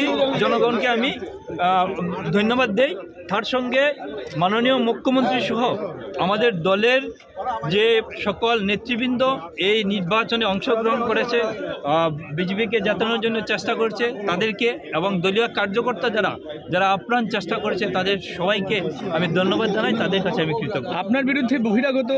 কি জনগণকে আমি ধন্যবাদ দেই। তার সঙ্গে মাননীয় মুখ্যমন্ত্রী সহ আমাদের দলের যে সকল নেতৃবৃন্দ এই নির্বাচনে অংশগ্রহণ করেছে বিজেপিকে জেতানোর জন্য চেষ্টা করছে তাদেরকে এবং দলীয় কার্যকর্তা যারা যারা আপ্রাণ চেষ্টা করেছে তাদের সবাইকে আমি ধন্যবাদ জানাই তাদের কাছে আমি কৃতজ্ঞ। আপনার বিরুদ্ধে বহিরাগত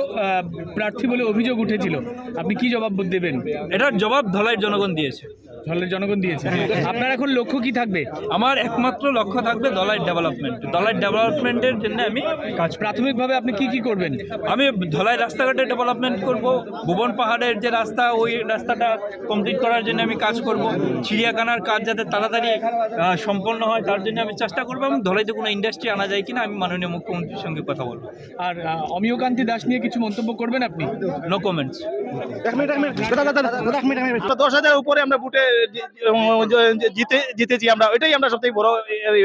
প্রার্থী বলে অভিযোগ উঠেছিল। আপনি কি জবাব দেবেন? এটার জবাব ধলাই জনগণ দিয়েছে। দলের জনগণ দিয়েছে। আপনার এখন লক্ষ্য কি থাকবে? আমার একমাত্র লক্ষ্য থাকবে দলের ডেভেলপমেন্ট দলের ডেভেলপমেন্টের জন্য আমি কাজ প্রাথমিকভাবে আপনি কি কি করবেন? আমি ধলাই রাস্তাঘাটে ডেভেলপমেন্ট করব ভুবন পাহাড়ের যে রাস্তা ওই রাস্তাটা কমপ্লিট করার জন্য আমি কাজ করব চিড়িয়াখানার কাজ যাতে তাড়াতাড়ি সম্পন্ন হয় তার জন্য আমি চেষ্টা করব এবং ধলাইতে কোনো ইন্ডাস্ট্রি আনা যায় কিনা আমি মাননীয় মুখ্যমন্ত্রীর সঙ্গে কথা বলব। আর অমিয়কান্তি দাস নিয়ে কিছু মন্তব্য করবেন আপনি? নো কমেন্টস দশ হাজার উপরে আমরা বুটে জিতে জিতেছি আমরা। ওইটাই আমরা সবথেকে বড়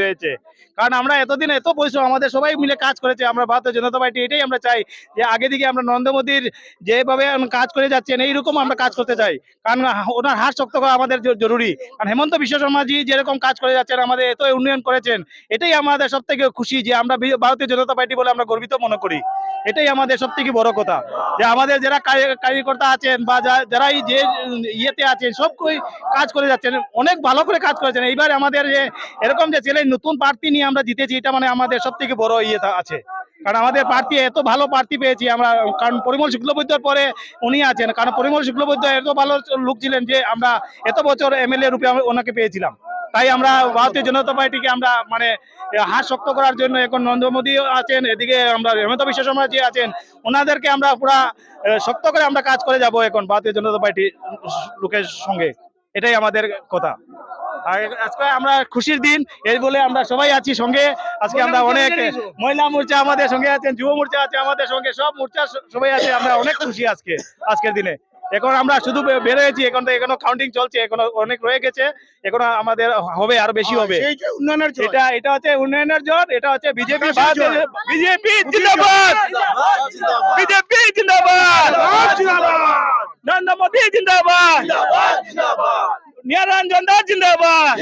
হয়েছে। কারণ আমরা এতদিন এত পরিশ্রম, আমাদের সবাই মিলে কাজ করেছে, আমরা ভারতীয় জনতা পার্টি, এটাই আমরা চাই যে আগে দিকে আমরা নরেন্দ্র মোদীর যেভাবে কাজ করে যাচ্ছেন, এইরকম আমরা কাজ করতে চাই। কারণ ওনার হাত শক্ত করা আমাদের জরুরি। কারণ হেমন্ত বিশ্ব শর্মাজি যেরকম কাজ করে যাচ্ছেন, আমাদের এত উন্নয়ন করেছেন, এটাই আমাদের সব থেকে খুশি যে আমরা ভারতীয় জনতা পার্টি বলে আমরা গর্বিত মনে করি। এটাই আমাদের সব থেকে বড় কথা। যে আমাদের যারা কার্যকর্তা আছেন বা যারা এই যে ইয়েতে আছেন সব কাজ করে যাচ্ছেন, অনেক ভালো করে কাজ করেছেন। এইবার আমাদের যে এরকম যে ছেলে নতুন প্রার্থী নিয়ে আমরা জিতেছি, এটা মানে আমাদের সব থেকে বড় ইয়ে আছে। কারণ আমাদের প্রার্থী এত ভালো প্রার্থী পেয়েছি আমরা, কারণ পরিমল শুক্লবৈদ্যর পরে উনি আছেন। কারণ পরিমল শুক্লবৈদ্য এত ভালো লোক ছিলেন যে আমরা এত বছর এমএলএ রূপে ওনাকে পেয়েছিলাম। তাই আমরা ভারতীয় জনতা পার্টিকে আমরা মানে হাত শক্ত করার জন্য এখন নরেন্দ্র মোদী আছেন এদিকে আমরা হেমন্ত বিশ্ব শর্মা যে আছেন ওনাদেরকে আমরা পুরা শক্ত করে আমরা কাজ করে যাব এখন ভারতীয় জনতা পার্টি লোকের সঙ্গে। এটাই আমাদের কথা। আর আজকে আমরা খুশির দিন এই বলে আমরা সবাই আছি সঙ্গে। আজকে আমরা অনেক মহিলা মোর্চা আমাদের সঙ্গে আছেন যুব মোর্চা আছে আমাদের সঙ্গে সব মোর্চা সবাই আছে আমরা অনেক খুশি আজকে আজকের দিনে। এখন আমরা শুধু বেরোয়েছি এখন তো এখনও কাউন্টিং চলছে এখনও অনেক রয়ে গেছে এখনও আমাদের হবে আর বেশি হবে। উন্নয়নের এটা এটা হচ্ছে উন্নয়নের জোট এটা হচ্ছে বিজেপি বিজেপি জিন্দাবাদ! বিজেপি জিন্দাবাদ! নরেন্দ্র মোদী জিন্দাবাদ! নিরঞ্জন দাস জিন্দাবাদ।